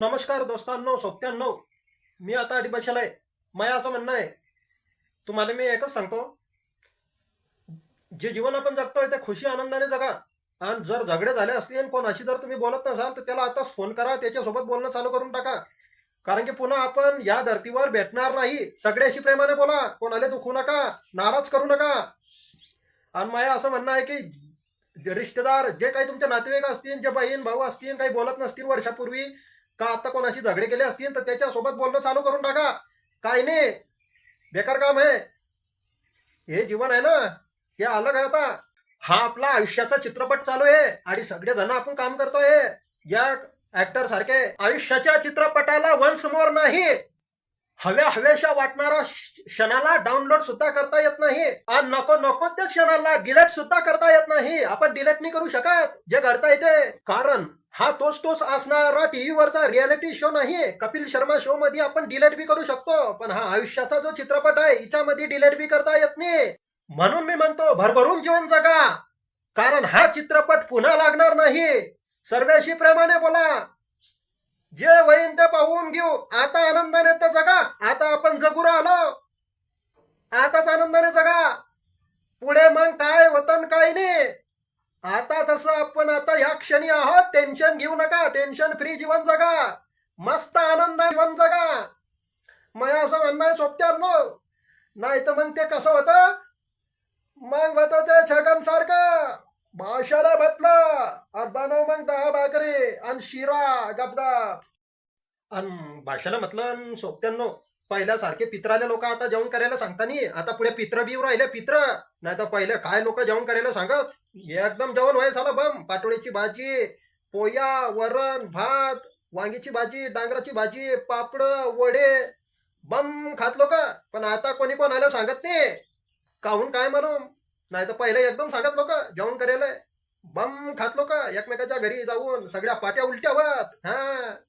नमस्कार दोस्तांनो सोबत्यांनो मी आता आधी बसेल आहे. माझं असं म्हणणं आहे. तुम्हाला मी एकच सांगतो. जे जीवन आपण जगतोय ते खुशी आनंदाने जगा. आणि जर झगडे झाले असतील आणि कोणाशी जर तुम्ही बोलत नसाल तर त्याला आताच फोन करा. त्याच्यासोबत बोलणं चालू करून टाका. कारण की पुन्हा आपण या धर्तीवर भेटणार नाही. सगळ्याशी प्रेमाने बोला. कोणाला दुखू नका. नाराज करू नका. आणि माझ्या असं म्हणणं आहे की रिश्तेदार जे काही तुमचे नातेवाईक असतील जे बहीण भाऊ असतील काही बोलत नसतील वर्षापूर्वी का आता कोणाशी झगडे केले असतील तर त्याच्यासोबत बोलणं चालू करून टाका. काय नाही. बेकार काम आहे. हे जीवन आहे ना. हे अलग आहे आता. हा आपला आयुष्याचा चित्रपट चालू आहे. आणि सगळे जण आपण काम करतोय. या ऍक्टर सारखे आयुष्याच्या चित्रपटाला वन्स मोर नाही. हव्या हव्याशा वाटणारा क्षणाला डाउनलोड सुद्धा करता येत नाही. आणि नको नको त्या क्षणाला डिलेट सुद्धा करता येत नाही. आपण डिलेट नाही करू शकत. जे घडता येते कारण हा तोच तोच असणारा. टीव्हीवरचा रियालिटी शो नाही. कपिल शर्मा शो मध्ये आपण डिलेट बी करू शकतो. पण हा आयुष्याचा जो चित्रपट आहे हिच्यामध्ये डिलेट बी करता येत नाही. म्हणून मी म्हणतो भरभरून जीवन जगा. कारण हा चित्रपट पुन्हा लागणार नाही. सर्वेशी प्रेमाने बोला. जे होईन ते पाहून घेऊ. आता आनंदाने तर जगा. आता आपण जगू राहिलो. आताच आनंदाने जगा. पुढे मग काय वतन काय नाही. आता आपण आता ह्या क्षणी आहोत. टेन्शन घेऊ नका. टेन्शन फ्री जीवन जगा. मस्त आनंद जीवन जगा. मग असं म्हणणं सोपत्या नो नाही तर मग ते कसं होतं? मग होतं ते छगन सारखं. भाषाला म्हटलं आणि बनव मग दहा भाकरी. आणि शिरा. गपगप. आणि भाषाला म्हटलं आणि पहिल्या पहिल्यासारखे पित्राले लोक आता जेवण करायला सांगतानी आता पुढे पित्र बिव राहिले पित्र. नाही तर पहिले काय लोक जेवण करायला सांगत? एकदम जेवण व्हाय झालं बम. पाटोळीची भाजी पोया वरण भात वांगीची भाजी डांगराची भाजी पापड वडे. बम खात लोक. पण आता कोणी कोणाला सांगत नाही. काहून काय म्हणून नाही तर पहिले एकदम सांगत लोक जेवण करायला. बम खात लोक. एकमेकाच्या घरी जाऊन सगळ्या पाट्या उलट्या होत हा.